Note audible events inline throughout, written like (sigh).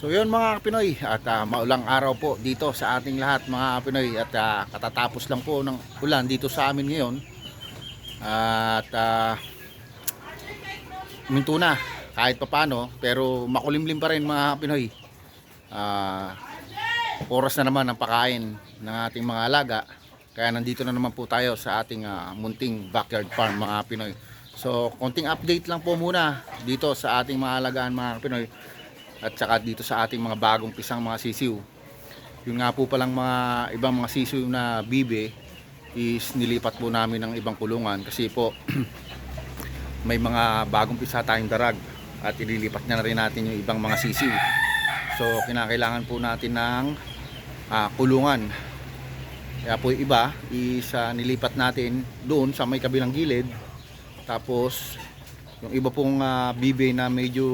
So yun mga Pinoy at ah, maulang araw po dito sa ating lahat mga Pinoy at ah, katatapos lang po ng ulan dito sa amin ngayon. At uh, minto na kahit papano pero makulimlim pa rin mga Pinoy. Ah, oras na naman ng pakain ng ating mga alaga. Kaya nandito na naman po tayo sa ating ah, munting backyard farm mga Pinoy. So konting update lang po muna dito sa ating mga alagaan mga Pinoy at saka dito sa ating mga bagong pisang mga sisiw. Yung nga po palang mga ibang mga sisiw na bibe is nilipat po namin ng ibang kulungan kasi po (clears throat) may mga bagong pisa tayong darag at ililipat na rin natin yung ibang mga sisiw. So kinakailangan po natin ng ah, kulungan. Kaya po yung iba is ah, nilipat natin doon sa may kabilang gilid. Tapos yung iba pong ah, bibe na medyo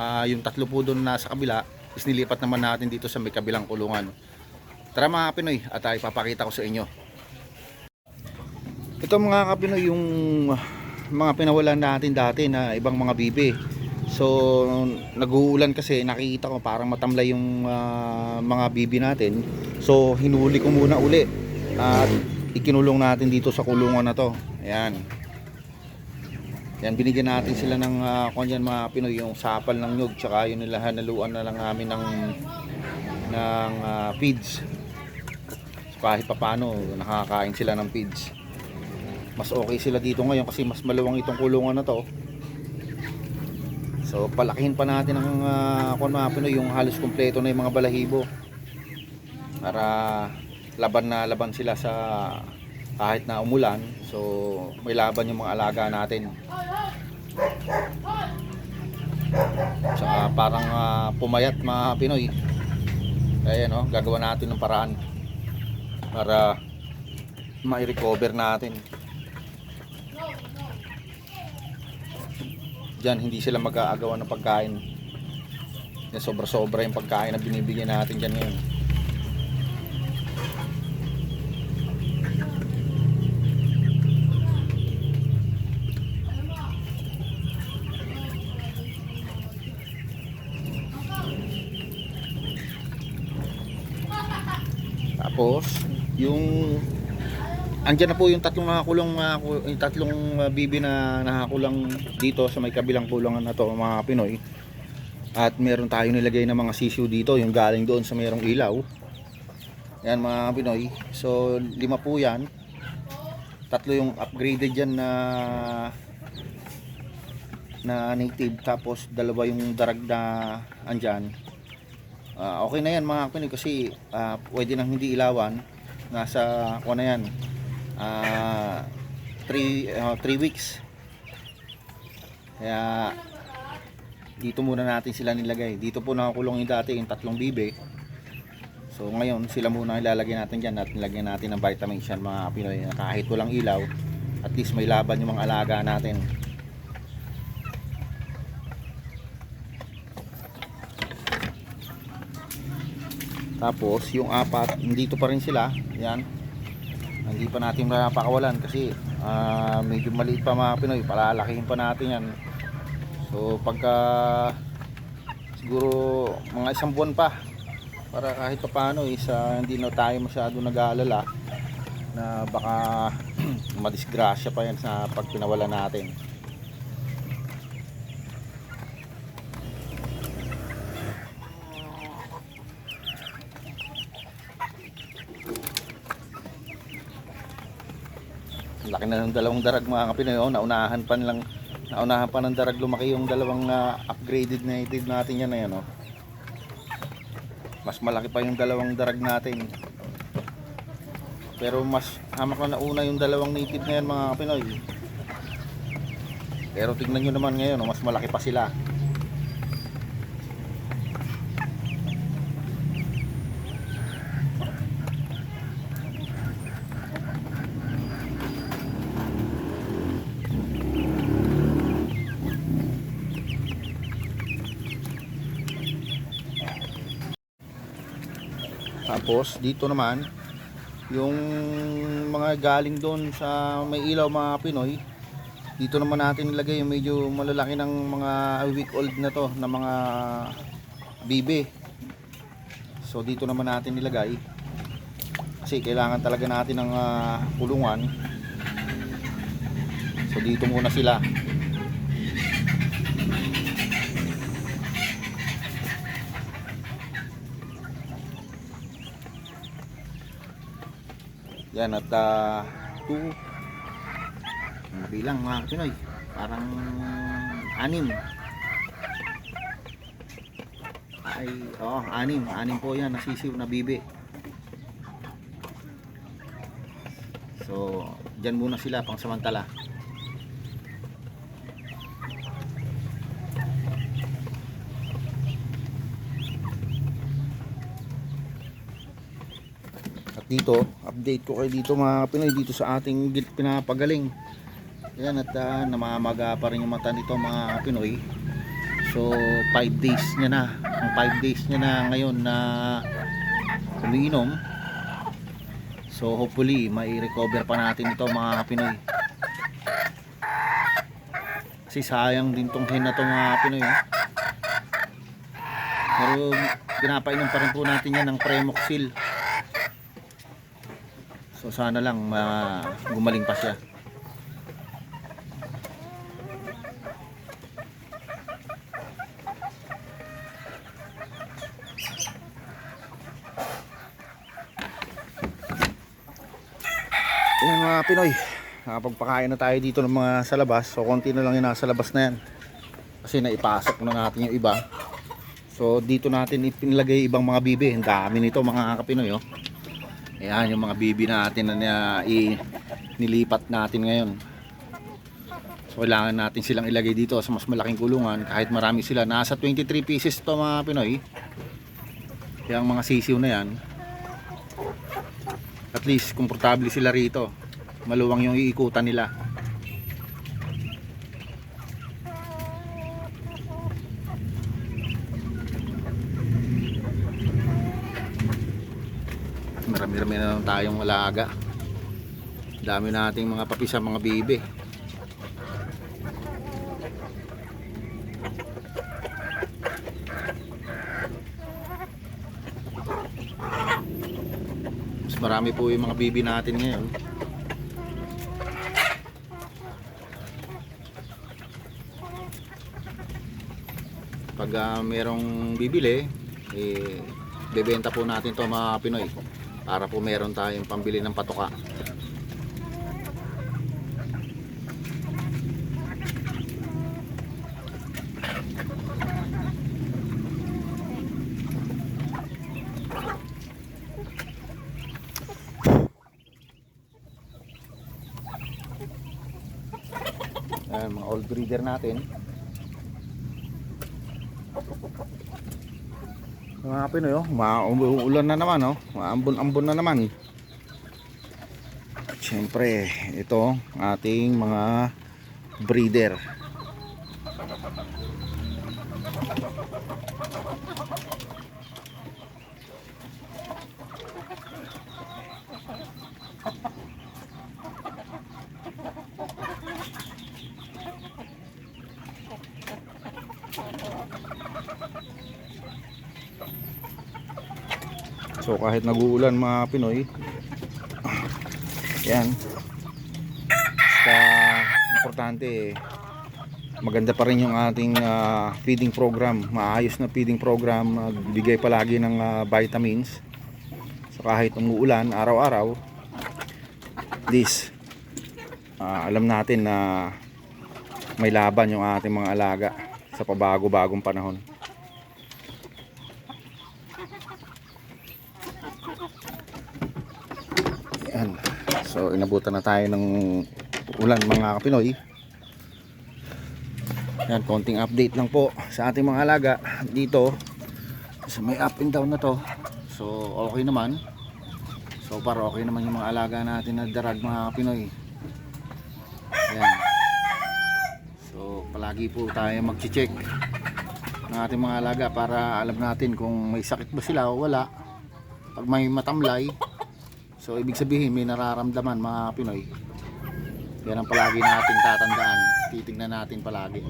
ah, yung tatlo po doon na sa kabila is nilipat naman natin dito sa may kabilang kulungan. Tara mga Pinoy at ay papakita ko sa inyo. Ito mga kapinoy yung mga pinawalan natin dati na ibang mga bibe. So nag-uulan kasi nakikita ko parang matamlay yung ah, mga bibi natin. So hinuli ko muna uli at ikinulong natin dito sa kulungan na to. Ayan. Yan, binigyan natin sila ng uh, kanyan mga Pinoy, yung sapal ng nyug, tsaka yung nila hanaluan na lang namin ng, ng ah, feeds. So, kahit papano, nakakain sila ng feeds. Mas okay sila dito ngayon kasi mas maluwang itong kulungan na to. So, palakihin pa natin ang uh, kung mga Pinoy, yung halos kumpleto na yung mga balahibo. Para laban na laban sila sa kahit na umulan. So, may laban yung mga alaga natin. Tsaka parang ah, pumayat mga Pinoy. Kaya no, gagawa natin ng paraan para ma-recover natin. Diyan hindi sila mag-aagawan ng pagkain. Sobra-sobra yung pagkain na binibigyan natin diyan ngayon. Tapos, yung andyan na po yung tatlong nakakulong ku- yung tatlong uh, bibi na nakakulang dito sa may kabilang kulungan na to mga Pinoy. At meron tayo nilagay na mga sisiu dito, yung galing doon sa mayroong ilaw. Yan mga Pinoy. So, lima po yan. Tatlo yung upgraded yan na na native tapos dalawa yung darag na andyan Ah, okay na yan mga Pinoy kasi ah, pwede nang hindi ilawan. Nasa kuha na yan. 3 weeks. Kaya dito muna natin sila nilagay. Dito po nakakulong yung dati yung tatlong bibe. So ngayon sila muna ilalagay natin dyan at nilagyan natin ng vitamins yan mga Pinoy kahit walang ilaw at least may laban yung mga alaga natin. Tapos yung apat, nandito pa rin sila. Yan. Hindi pa natin mapakawalan kasi ah, medyo maliit pa mga Pinoy. Palalakihin pa natin yan. So pagka siguro mga isang buwan pa para kahit pa paano is ah, hindi na tayo masyado nag-aalala na baka (clears throat) madisgrasya pa yan sa pag pinawala natin. Laki na ng dalawang darag mga kapinoy. Oh, naunahan pa lang naunahan pa ng darag lumaki yung dalawang ah, upgraded native natin yan na yan. Oh. Mas malaki pa yung dalawang darag natin. Pero mas hamak na nauna yung dalawang native na yan mga kapinoy. Pero tignan nyo naman ngayon, oh, mas malaki pa sila. Tapos dito naman yung mga galing doon sa may ilaw mga Pinoy dito naman natin ilagay yung medyo malalaki ng mga week old na to na mga bibe. So dito naman natin nilagay. Kasi kailangan talaga natin ng ah, kulungan. So dito muna sila. Yan at uh, two. Mabilang mga Pinoy. Parang anim. Ay oh anim. Anim po yan nasisiw na bibi. So dyan muna sila pang samantala dito. Update ko kayo dito mga Pinoy dito sa ating pinapagaling. Yan at uh, namamaga pa rin yung mata nito mga Pinoy. So 5 days niya na. Ang 5 days niya na ngayon na umiinom. So hopefully may recover pa natin ito mga Pinoy. Kasi sayang din tong hen na to mga Pinoy eh. pero pinapainom pa rin po natin yan ng Premoxil so sana lang ma gumaling pa siya Yan mga Pinoy, nakapagpakain na tayo dito ng mga sa labas. So konti na lang yung nasa labas na yan. Kasi naipasok na natin yung iba. So dito natin ipinlagay ibang mga bibi. Ang dami nito mga kapinoy oh. Ayan yung mga bibi natin na nilipat natin ngayon. So kailangan natin silang ilagay dito sa mas malaking kulungan kahit marami sila. Nasa 23 pieces to mga Pinoy. Kaya ang mga sisiw na yan, at least komportable sila rito maluwang yung iikutan nila marami-rami na lang tayong alaga. Dami nating mga papisa mga bibi. Mas marami po yung mga bibi natin ngayon. Pag ah, merong bibili eh, bebenta po natin to mga Pinoy para po meron tayong pambili ng patoka Ayan, mga old breeder natin mga Pinoy oh, mauulan na naman oh, maambon-ambon na naman. At syempre ito ating mga breeder So kahit nag-uulan mga Pinoy Yan. Basta importante Maganda pa rin yung ating ah, feeding program. Maayos na feeding program. Bigay palagi ng ah, vitamins. So kahit umuulan araw-araw At least ah, Alam natin na May laban yung ating mga alaga Sa pabago-bagong panahon Yan. So inabutan na tayo ng ulan mga Pinoy. Yan, konting update lang po sa ating mga alaga dito. So may up and down na to. So okay naman. So far okay naman yung mga alaga natin na darag mga Pinoy. Yan. So palagi po tayo mag-check ng ating mga alaga para alam natin kung may sakit ba sila o wala. Pag may matamlay, So ibig sabihin may nararamdaman mga Pinoy. Yan ang palagi nating tatandaan. Titingnan natin palagi.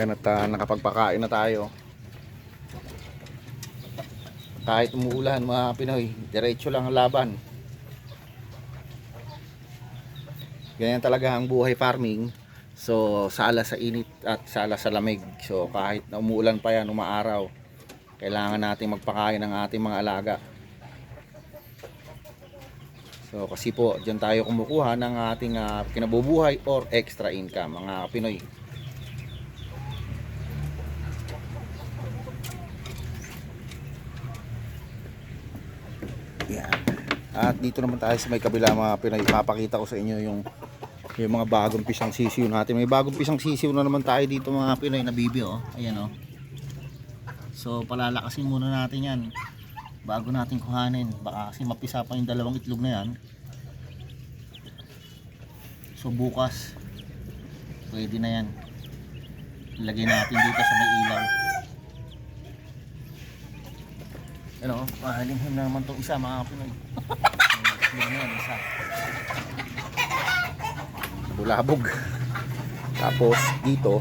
Yan at uh, nakapagpakain na tayo. Kahit umuulan mga Pinoy, diretso lang ang laban. Ganyan talaga ang buhay farming. So, sala sa init at sala sa lamig. So, kahit na umuulan pa yan, umaaraw, kailangan natin magpakain ng ating mga alaga. So, kasi po, dyan tayo kumukuha ng ating ah, kinabubuhay or extra income, mga Pinoy. Yan. At dito naman tayo sa may kabila mga Pinoy. Papakita ko sa inyo yung yung mga bagong pisang sisiw natin. May bagong pisang sisiw na naman tayo dito mga Pinoy na bibi oh. Ayan oh. So palalakasin muna natin yan bago natin kuhanin. Baka kasi mapisa pa yung dalawang itlog na yan. So bukas pwede na yan. Ilagay natin dito sa may ilaw. Ano, mahalimhim na naman itong isa mga Pinoy. (laughs) Itlog na yan, isa. Bulabog. Tapos dito,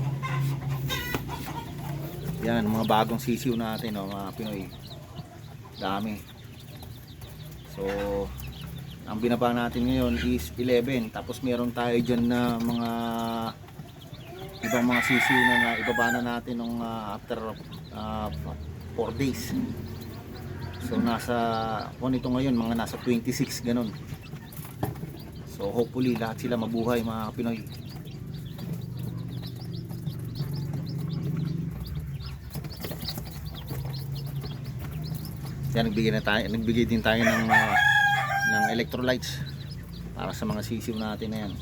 yan, mga bagong sisiw natin, oh, mga Pinoy. Dami. So, ang binaba natin ngayon is 11. Tapos meron tayo dyan na mga ibang mga sisiw na, na ibaba na natin nung ah, after 4 days. So nasa kung ito ngayon mga nasa 26 ganun. So hopefully lahat sila mabuhay mga Pinoy. Yan nagbigay na tayo, nagbigay din tayo ng ah, ng electrolytes para sa mga sisiw natin na yan.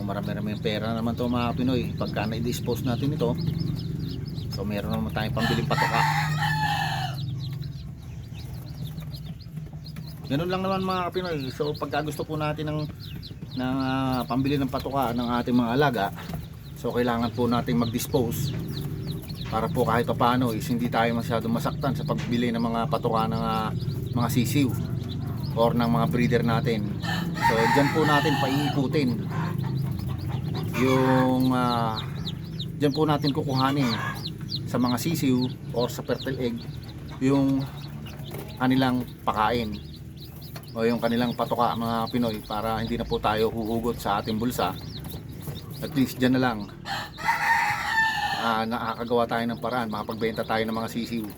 So marami-rami yung pera naman to mga Pinoy pagka na-dispose natin ito. So meron naman tayong pambiling patoka. Ganun lang naman mga Pinoy. So pagka gusto po natin ng ng ah, pambili ng patoka ng ating mga alaga, so kailangan po nating mag-dispose para po kahit paano is hindi tayo masyadong masaktan sa pagbili ng mga patoka ng ah, mga sisiw or ng mga breeder natin. So diyan po natin paiikutin yung uh, dyan po natin kukuhanin sa mga sisiw or sa fertile egg yung kanilang pakain o yung kanilang patoka mga Pinoy para hindi na po tayo huhugot sa ating bulsa. At least dyan na lang. Ah, nakakagawa tayo ng paraan makapagbenta tayo ng mga sisiw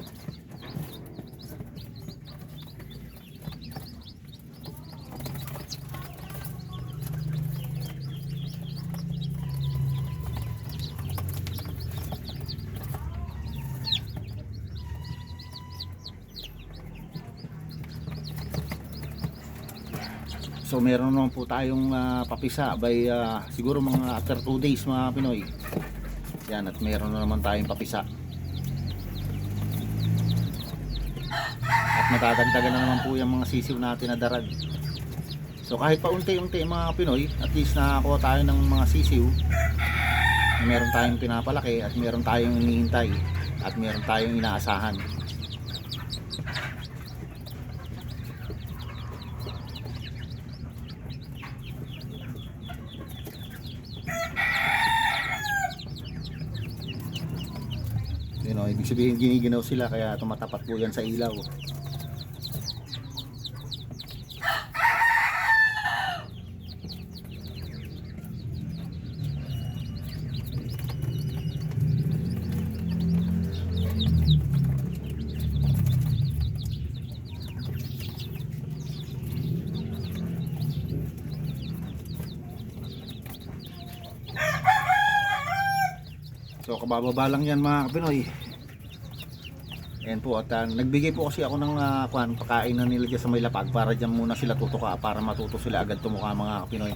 So meron naman po tayong ah, papisa by ah, siguro mga after 2 days mga Pinoy. Yan at meron na naman tayong papisa. At matadagdagan na naman po yung mga sisiw natin na darag. So kahit pa unti-unti mga Pinoy, at least nakakuha tayo ng mga sisiw. Meron tayong pinapalaki at meron tayong hinihintay at meron tayong inaasahan. Yun o, ibig sabihin giniginaw sila kaya tumatapat po yan sa ilaw. So kabababa lang yan mga Pinoy. Ayan po at ah, nagbigay po kasi ako ng uh, kuan, pakain na nila dyan sa may para dyan muna sila tutuka para matuto sila agad tumuka mga Pinoy.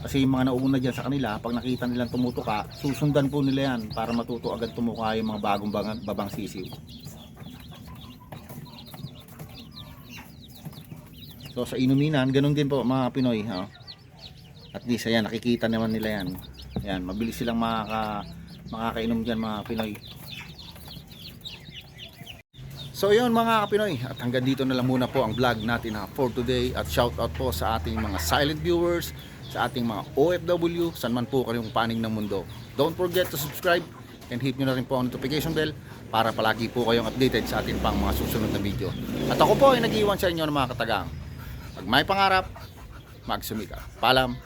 Kasi yung mga nauna dyan sa kanila, pag nakita nilang tumutuka, susundan po nila yan para matuto agad tumuka yung mga bagong babang, babang sisiw. So sa inuminan, ganun din po mga Pinoy. Ha? At least ayan, nakikita naman nila yan. Ayan, mabilis silang makaka, makakainom dyan mga Pinoy. So yun mga kapinoy, at hanggang dito na lang muna po ang vlog natin ha, for today at shout out po sa ating mga silent viewers, sa ating mga OFW, saan man po kayong panig ng mundo. Don't forget to subscribe and hit nyo na rin po ang notification bell para palagi po kayong updated sa ating pang mga susunod na video. At ako po ay nag-iwan sa inyo ng mga katagang. Pag may pangarap, magsumika. Paalam.